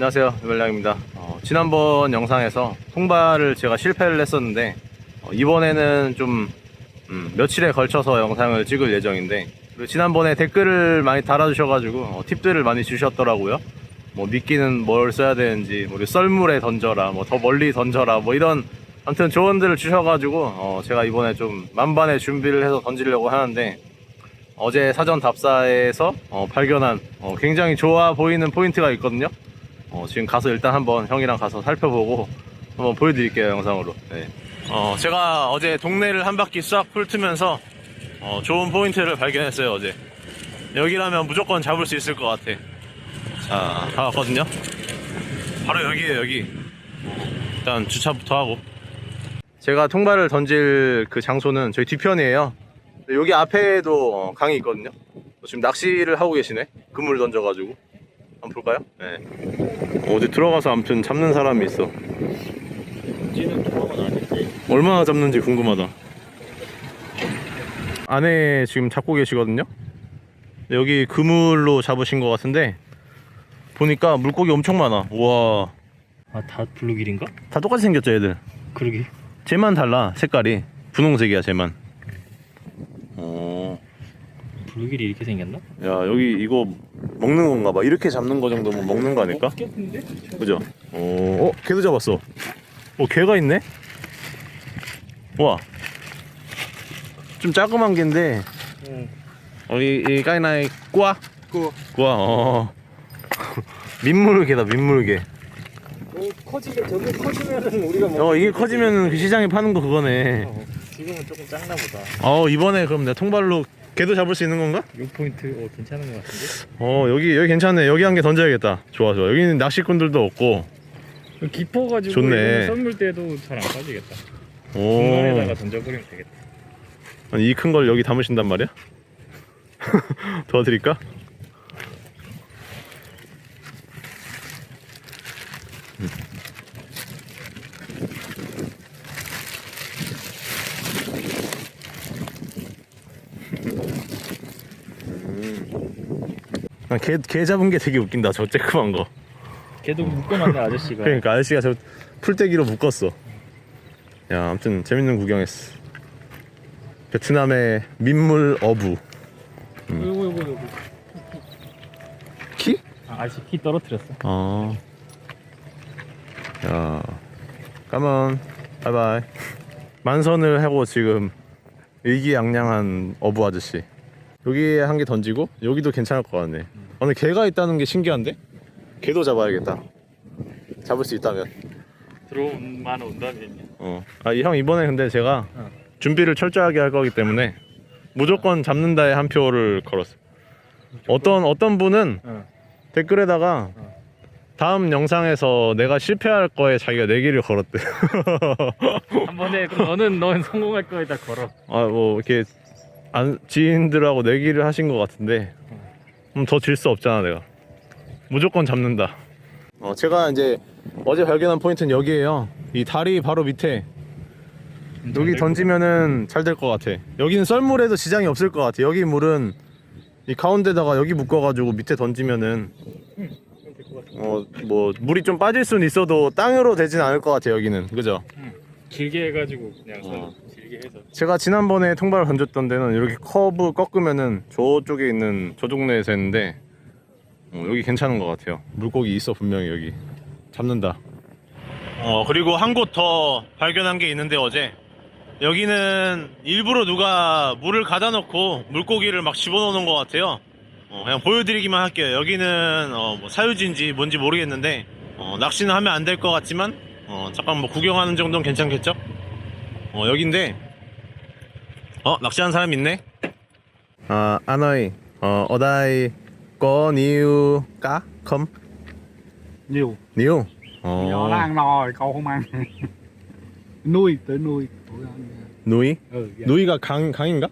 안녕하세요. 유멜량입니다. 어, 지난번 영상에서 통발을 제가 실패를 했었는데 어, 이번에는 좀 음, 며칠에 걸쳐서 영상을 찍을 예정인데 그리고 지난번에 댓글을 많이 달아주셔가지고 어, 팁들을 많이 주셨더라고요. 뭐 미끼는 뭘 써야 되는지 뭐 썰물에 던져라 뭐 더 멀리 던져라 뭐 이런 아무튼 조언들을 주셔가지고 어, 제가 이번에 좀 만반의 준비를 해서 던지려고 하는데 어제 사전 답사에서 어, 발견한 어, 굉장히 좋아 보이는 포인트가 있거든요. 어, 지금 가서 일단 한번 형이랑 가서 살펴보고 한번 보여드릴게요 영상으로. 네. 어, 제가 어제 동네를 한 바퀴 싹 훑으면서 어, 좋은 포인트를 발견했어요 어제. 여기라면 무조건 잡을 수 있을 것 같아. 자, 가봤거든요. 바로 여기에요 여기. 일단 주차부터 하고. 제가 통발을 던질 그 장소는 저희 뒤편이에요. 여기 앞에도 어, 강이 있거든요. 지금 낚시를 하고 계시네. 그물 던져가지고. 한번 볼까요? 네. 어디 들어가서 아무튼 잡는 사람이 있어. 찌는 조합은 아닌데 얼마나 잡는지 궁금하다. 안에 지금 잡고 계시거든요. 여기 그물로 잡으신 것 같은데 보니까 물고기 엄청 많아. 우와. 아 다 블루길인가? 다 똑같이 생겼죠, 얘들. 그러게 쟤만 달라. 색깔이. 분홍색이야, 쟤만. 어. 블루길이 이렇게 생겼나? 야 여기 이거 먹는 건가 봐. 이렇게 잡는 거 정도면 먹는 거 아닐까? 그죠? 어, 어 개도 잡았어. 어 개가 있네? 와 좀 자그만 개인데. 응 어, 이, 이 까이나이 꾸아? 그 꾸아 어. 민물개다 민물개. 어, 커지게 저게 커지면은 우리가 뭐어 이게 커지면 그 시장에 파는 거 그거네. 어, 지금은 조금 작나 보다. 어 이번에 그럼 내가 통발로 개도 잡을 수 있는 건가? 요 포인트 어 괜찮은 것 같은데? 어 여기 여기 괜찮네 여기 한 개 던져야겠다 좋아 좋아 여기는 낚시꾼들도 없고 깊어가지고 좋네. 썰물 때도 잘 안 빠지겠다 오 중간에다가 던져버리면 되겠다 아니 이큰 걸 여기 담으신단 말이야? 도와드릴까? 아, 개, 개 잡은 게 되게 웃긴다 저 쬐끄만 거. 걔도 묶어놨네 아저씨가. 그러니까 아저씨가 저 풀떼기로 묶었어. 야 아무튼 재밌는 구경했어. 베트남의 민물 어부. 요거 요거 요거 키? 아, 아저씨 키 떨어뜨렸어. 어. 야, 까만, 바이바이. 만선을 하고 지금 의기양양한 어부 아저씨. 여기에 한 개 던지고 여기도 괜찮을 것 같네. 아, 근데 개가 있다는 게 신기한데? 개도 잡아야겠다. 잡을 수 있다면. 들어만 온다면요 어. 아, 이 형 이번에 근데 제가 어. 준비를 철저하게 할 거기 때문에 무조건 잡는다에 한 표를 걸었어. 어떤 어떤 분은 어. 댓글에다가 어. 다음 영상에서 내가 실패할 거에 자기가 내기를 걸었대. 한 번에 그럼 너는 넌 성공할 거에다 걸어 아 뭐 이렇게 안, 지인들하고 내기를 하신 것 같은데 음, 더질 수 없잖아 내가. 무조건 잡는다. 어 제가 이제 어제 발견한 포인트는 여기에요. 이 다리 바로 밑에 여기 던지면은 잘 될 것 같아. 여기는 썰물에도 지장이 없을 것 같아. 여기 물은 이 가운데다가 여기 묶어가지고 밑에 던지면은 어 뭐 물이 좀 빠질 수는 있어도 땅으로 되진 않을 것 같아 여기는 그죠? 길게 해가지고 그냥 선 어. 제가 지난번에 통발을 던졌던 데는 이렇게 커브 꺾으면은 저쪽에 있는 저 동네에서 했는데 어, 여기 괜찮은 것 같아요. 물고기 있어 분명히 여기 잡는다. 어 그리고 한 곳 더 발견한 게 있는데 어제 여기는 일부러 누가 물을 가다 놓고 물고기를 막 집어넣는 것 같아요. 어, 그냥 보여드리기만 할게요. 여기는 어, 뭐 사유지인지 뭔지 모르겠는데 어, 낚시는 하면 안 될 것 같지만 어, 잠깐 뭐 구경하는 정도는 괜찮겠죠? 어 여긴데 어 낚시하는 사람 있네? 아 아너이. 어 어다이. nhiều cá không nhiều nhiều nhỏ 어. lang nòi câu không ăn nuôi tới nuôi Ủa, ăn, 누이. ừ dạ. 누이가 강 강인가?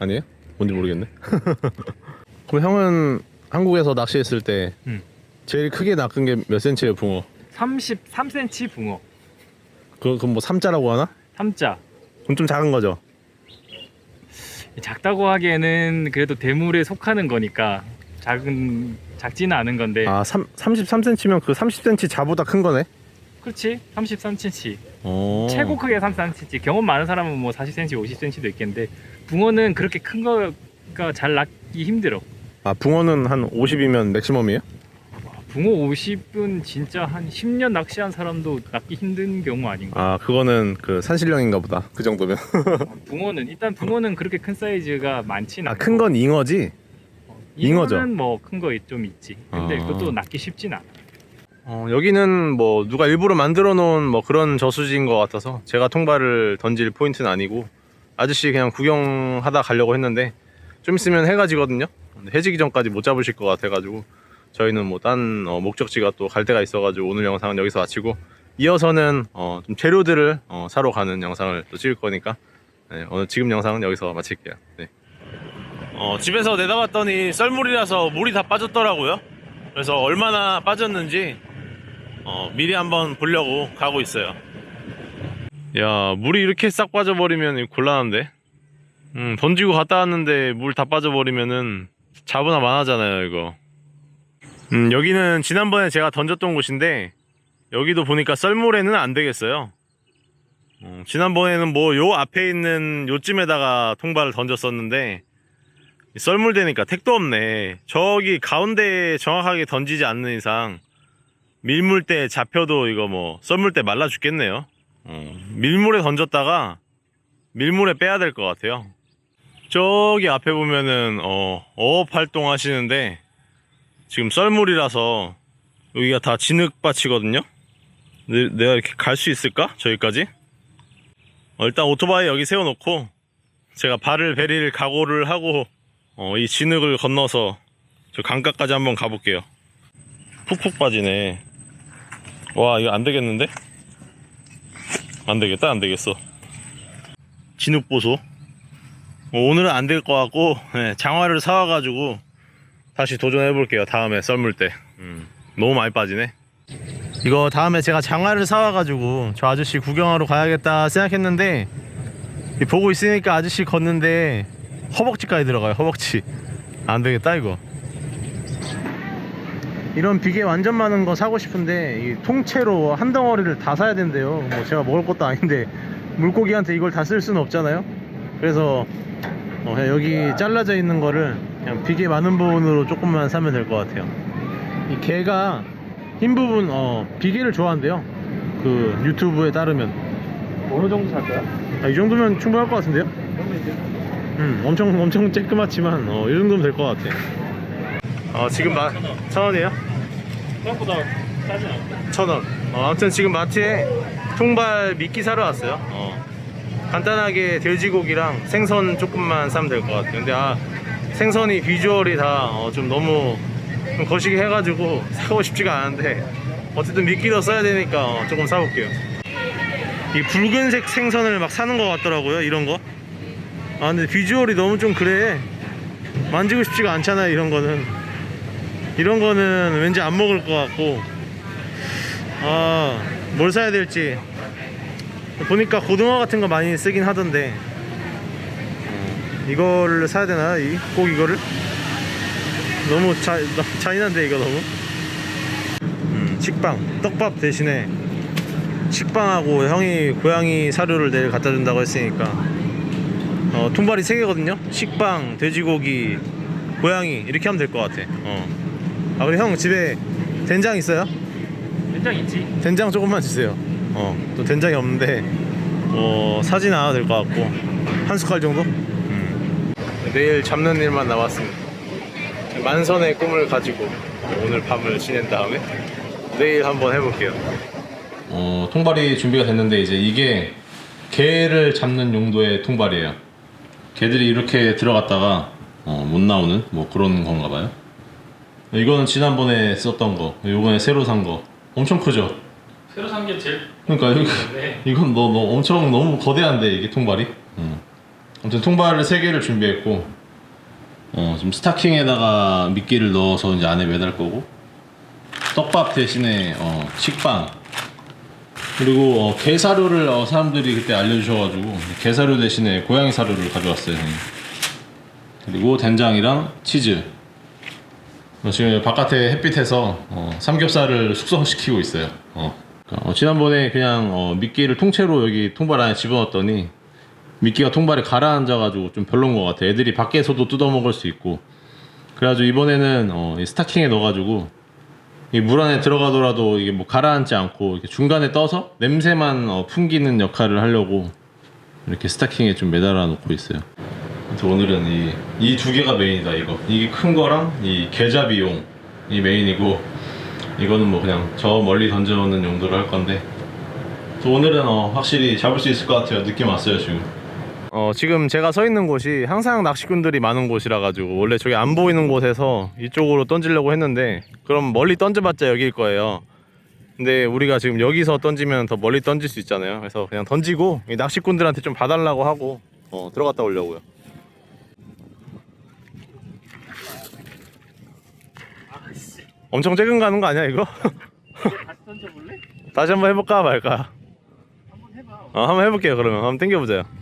아니에요? 뭔지 모르겠네. 그럼 형은 한국에서 낚시했을 때 응. 제일 크게 낚은 게 몇 센치예요 붕어? 33cm 붕어. 그 그럼 뭐 삼자라고 하나? 3자. 그럼 좀 작은 거죠 작다고 하기에는 그래도 대물에 속하는 거니까 작은 작지는 않은 건데 아 3, 33cm면 그 30cm 자보다 큰 거네? 그렇지 33cm 오. 최고 크게 33cm 경험 많은 사람은 뭐 40cm 50cm도 있겠는데 붕어는 그렇게 큰 거가 잘 낳기 힘들어 아 붕어는 한 50이면 맥시멈이에요? 붕어 50은 진짜 한 10년 낚시한 사람도 낳기 힘든 경우 아닌가? 아 그거는 그 산신령인가 보다. 그 정도면. 붕어는 일단 붕어는 그렇게 큰 사이즈가 많지는 아큰 건 잉어지? 잉어죠? 잉어는 뭐 큰 거 좀 있지. 근데 아. 그것도 낳기 쉽진 않아. 어, 여기는 뭐 누가 일부러 만들어 놓은 뭐 그런 저수지인 것 같아서 제가 통발을 던질 포인트는 아니고 아저씨 그냥 구경하다 가려고 했는데 좀 있으면 해가 지거든요. 근데 해 지기 전까지 못 잡으실 것 같아가지고 저희는 뭐 딴 목적지가 또 갈 데가 있어가지고 오늘 영상은 여기서 마치고 이어서는 어, 좀 재료들을 어, 사러 가는 영상을 또 찍을 거니까 네, 오늘 지금 영상은 여기서 마칠게요 네. 어, 집에서 내다봤더니 썰물이라서 물이 다 빠졌더라고요 그래서 얼마나 빠졌는지 어, 미리 한번 보려고 가고 있어요. 야, 물이 이렇게 싹 빠져버리면 곤란한데? 음, 던지고 갔다 왔는데 물 다 빠져버리면은 자부나 만하잖아요, 이거. 음, 여기는 지난번에 제가 던졌던 곳인데, 여기도 보니까 썰물에는 안 되겠어요. 어, 지난번에는 뭐 요 앞에 있는 요쯤에다가 통발을 던졌었는데, 이 썰물 되니까 택도 없네. 저기 가운데 정확하게 던지지 않는 이상, 밀물 때 잡혀도 이거 뭐 썰물 때 말라 죽겠네요. 어, 밀물에 던졌다가 밀물에 빼야 될 것 같아요. 저기 앞에 보면은 어, 어업 활동 하시는데 지금 썰물이라서 여기가 다 진흙밭이거든요. 내, 내가 이렇게 갈 수 있을까? 저기까지? 어, 일단 오토바이 여기 세워놓고 제가 발을 베릴 각오를 하고 어, 이 진흙을 건너서 저 강가까지 한번 가볼게요. 푹푹 빠지네. 와, 이거 안 되겠는데? 안 되겠다, 안 되겠어. 진흙 보소. 어, 오늘은 안될 것 같고, 네, 장화를 사와가지고 다시 도전해 볼게요. 다음에 썰물 때. 음, 너무 많이 빠지네. 이거 다음에 제가 장화를 사와가지고 저 아저씨 구경하러 가야겠다 생각했는데 이 보고 있으니까 아저씨 걷는데 허벅지까지 들어가요, 허벅지. 안 되겠다, 이거. 이런 비계 완전 많은 거 사고 싶은데 이 통째로 한 덩어리를 다 사야 된대요. 뭐 제가 먹을 것도 아닌데 물고기한테 이걸 다 쓸 수는 없잖아요. 그래서 어, 여기 잘라져 있는 거를 그냥 비계 많은 부분으로 조금만 사면 될 것 같아요. 이 개가 흰 부분 어 비계를 좋아한대요. 그 유튜브에 따르면 어느 정도 살 거야? 아, 이 정도면 충분할 것 같은데요? 음, 엄청 엄청 쬐끄맣지만 어, 이 정도면 될 것 같아. 어, 지금 마, 천 원이에요? 생각보다 싸진 않아 천 원. 어, 아무튼 지금 마트에 통발 미끼 사러 왔어요. 어. 간단하게 돼지고기랑 생선 조금만 사면 될 것 같아요. 근데 아 생선이 비주얼이 다 좀 너무 좀 거시기 해가지고 사고 싶지가 않은데 어쨌든 미끼도 써야 되니까 어, 조금 사볼게요. 이 붉은색 생선을 막 사는 것 같더라고요. 이런 거. 아 근데 비주얼이 너무 좀 그래. 만지고 싶지가 않잖아요. 이런 거는. 이런 거는 왠지 안 먹을 것 같고. 아, 뭘 사야 될지. 보니까 고등어 같은 거 많이 쓰긴 하던데. 어, 이거를 사야 되나? 이, 꼭 이거를? 너무 자, 잔인한데, 이거 너무? 음, 식빵. 떡밥 대신에 식빵하고 형이 고양이 사료를 내일 갖다 준다고 했으니까. 어, 통발이 3개거든요? 식빵, 돼지고기, 고양이. 이렇게 하면 될 것 같아. 어. 아, 그리고 형 집에 된장 있어요? 된장 있지 된장 조금만 주세요. 어, 또 된장이 없는데, 어, 사진 않아도 될것 같고, 한 숟갈 정도? 음. 내일 잡는 일만 남았습니다. 만선의 꿈을 가지고 오늘 밤을 지낸 다음에 내일 한번 해볼게요. 어, 통발이 준비가 됐는데, 이제 이게 개를 잡는 용도의 통발이에요. 개들이 이렇게 들어갔다가, 어, 못 나오는 뭐 그런 건가 봐요. 이거는 지난번에 썼던 거, 이번에 새로 산 거. 엄청 크죠? 새로 산 게 제일 그러니까 이거, 네. 이건 너, 너 엄청 너무 거대한데 이게 통발이. 음. 아무튼 통발을 세 개를 준비했고, 어 지금 스타킹에다가 미끼를 넣어서 이제 안에 매달 거고, 떡밥 대신에 어 식빵 그리고 어, 게 사료를 어, 사람들이 그때 알려주셔가지고 게 사료 대신에 고양이 사료를 가져왔어요. 형이. 그리고 된장이랑 치즈. 어, 지금 바깥에 햇빛에서 어, 삼겹살을 숙성시키고 있어요. 어. 어, 지난번에 그냥 어, 미끼를 통째로 여기 통발 안에 집어넣었더니 미끼가 통발에 가라앉아가지고 좀 별론 것 같아. 애들이 밖에서도 뜯어먹을 수 있고. 그래가지고 이번에는 어, 이 스타킹에 넣어가지고 이 물 안에 들어가더라도 이게 뭐 가라앉지 않고 이렇게 중간에 떠서 냄새만 어, 풍기는 역할을 하려고 이렇게 스타킹에 좀 매달아 놓고 있어요. 오늘은 이 이 두 개가 메인이다 이거. 이게 큰 거랑 이 개잡이용 이 메인이고 이거는 뭐 그냥 저 멀리 던져오는 용도로 할 건데. 그래서 오늘은 어, 확실히 잡을 수 있을 것 같아요. 느낌 왔어요 지금. 어, 지금 제가 서 있는 곳이 항상 낚시꾼들이 많은 곳이라 가지고 원래 저기 안 보이는 곳에서 이쪽으로 던지려고 했는데 그럼 멀리 던져봤자 여기일 거예요. 근데 우리가 지금 여기서 던지면 더 멀리 던질 수 있잖아요. 그래서 그냥 던지고 낚시꾼들한테 좀 봐달라고 하고 어, 들어갔다 오려고요. 엄청 최근 가는 거 아니야 이거? 다시 던져볼래? 다시 한번 해볼까 말까? 한번 해봐. 어, 한번 해볼게요 그러면 한번 당겨보자요.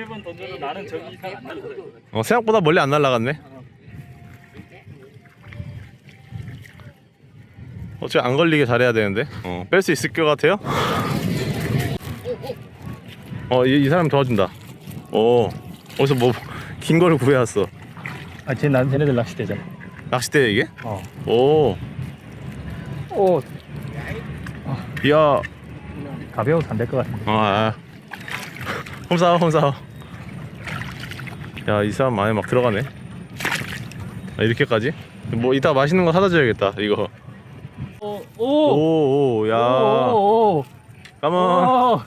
50원 던져도 나는 저기 이상 안 날라요. 어, 생각보다 멀리 안 날라갔네. 어차피 안 걸리게 잘해야 되는데. 어, 뺄 수 있을 것 같아요? 어, 이, 이 사람 도와준다. 어, 어디서 뭐 긴 걸 구해왔어. 아, 쟤, 난, 쟤네들 낚시대잖아. 낚싯대 이게? 어. 오, 오, 야. 가벼워서 안 될 것 같은데. 아, 아. 홈사와 홈사와. 야, 이 사람 안에 막 들어가네. 아, 이렇게까지? 뭐 이따 맛있는 거 사다 줘야겠다. 이거. 오, 오, 오, 오, 야. 오, 오, 까만, 오,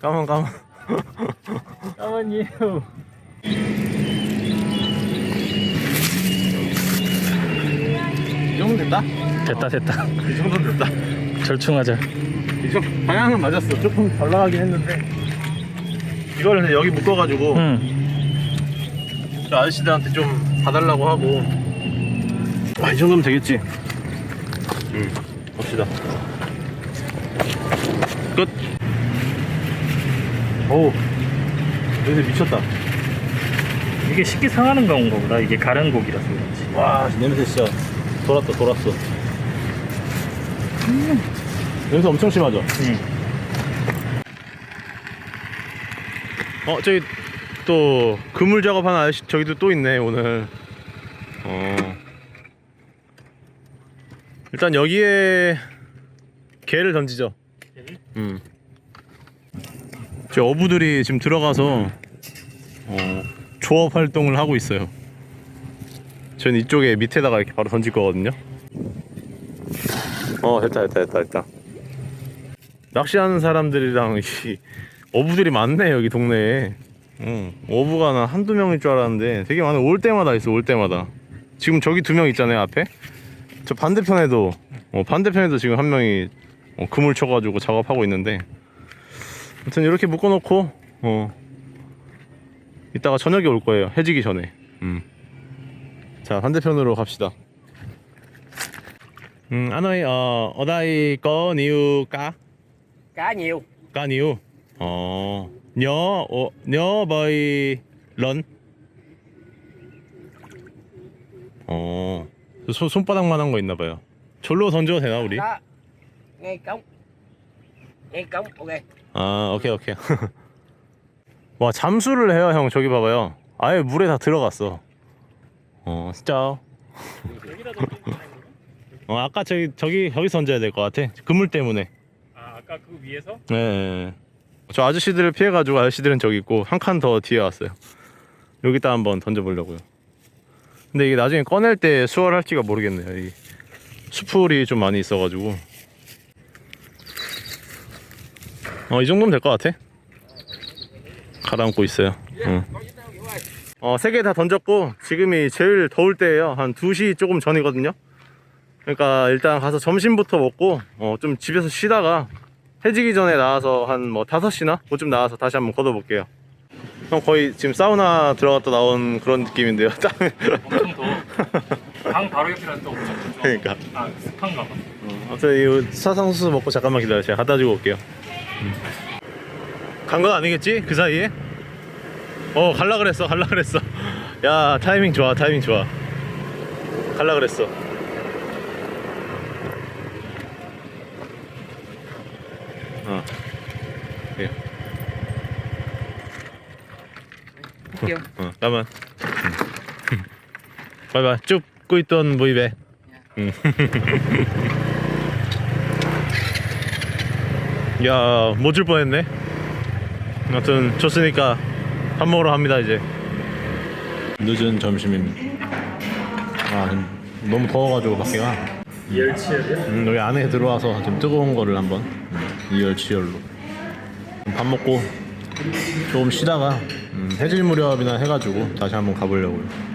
까만, 까만. 까만이요 이 정도 됐다? 됐다 됐다 이 정도 됐다. 절충하자 이 정도 방향은 맞았어. 조금 덜 나가긴 했는데. 이거를 여기 묶어가지고 응 저 아저씨들한테 좀 봐달라고 하고. 아, 이 정도면 되겠지. 응, 봅시다. 끝. 오, 냄새 미쳤다. 이게 쉽게 상하는 건가 보다 이게 가른 고기라서 그렇지 와, 냄새 진짜 돌았다, 돌았어. 냄새 엄청 심하죠? 응 어 저기 또 그물 작업하는 아저씨 저기도 또 있네 오늘. 어. 일단 여기에 개를 던지죠. 음. 저 어부들이 지금 들어가서 어, 조업 활동을 하고 있어요. 전 이쪽에 밑에다가 이렇게 바로 던질 거거든요. 어 됐다 됐다 됐다 됐다. 낚시하는 사람들이랑 이 어부들이 많네 여기 동네에 응. 어부가 나 한두 명일 줄 알았는데 되게 많아. 올 때마다 있어 올 때마다. 지금 저기 두 명 있잖아요 앞에. 저 반대편에도 어, 반대편에도 지금 한 명이 어, 그물 쳐가지고 작업하고 있는데. 아무튼 이렇게 묶어놓고 어 이따가 저녁에 올 거예요 해지기 전에. 음. 자 반대편으로 갑시다. 음 anh 어 어다이 có nhiều cá cá nhiều cá nhiều 어. nhớ 어, nhớ bơi lớn 어. 손, 손바닥만한 거 있나 봐요. 절로 던져도 되나 우리? đó ngay cống ngay cống ok 아 오케이 오케이. 와 잠수를 해요 형. 저기 봐봐요. 아예 물에 다 들어갔어. 어 진짜 여기다 어 아까 저기 저기 여기 던져야 될 것 같아. 그물 때문에. 아 아까 그 위에서? 네, 네. 네. 저 아저씨들을 피해가지고 아저씨들은 저기 있고 한 칸 더 뒤에 왔어요. 여기다 한번 던져보려고요. 근데 이게 나중에 꺼낼 때 수월할지가 모르겠네요. 이 수풀이 좀 많이 있어가지고. 어, 이 정도면 될 것 같아. 가라앉고 있어요. 응. 어, 세 개 다 던졌고, 지금이 제일 더울 때예요. 한 2시 조금 전이거든요. 그러니까 일단 가서 점심부터 먹고, 어, 좀 집에서 쉬다가 해지기 전에 나와서 한 뭐 5시나? 그쯤 나와서 다시 한번 걷어볼게요. 형 거의 지금 사우나 들어갔다 나온 그런 느낌인데요. 땀이. 엄청 더워 방 바로 옆이라서 또 엄청 덥죠 그러니까. 아 습한가 봐 아무튼 이 사상수수 먹고 잠깐만 기다려. 제가 갖다 주고 올게요. 간건 아니겠지? 그 사이에? 어, 갈라 그랬어. 갈라 그랬어. 야, 타이밍 좋아. 타이밍 좋아. 갈라 그랬어. 어. Kêu. 어, 까만. 바이바이. 쭉 꾸있던 모이베. 응. 야, 못 줄 뻔했네. 아무튼 좋으니까 밥 먹으러 갑니다 이제. 늦은 점심입니다. 아, 너무 더워가지고 밖에가. 열치열이요? 음, 여기 안에 들어와서 좀 뜨거운 거를 한번 음, 이열치열로 밥 먹고 조금 쉬다가 음, 해질 무렵이나 해가지고 다시 한번 가보려고요.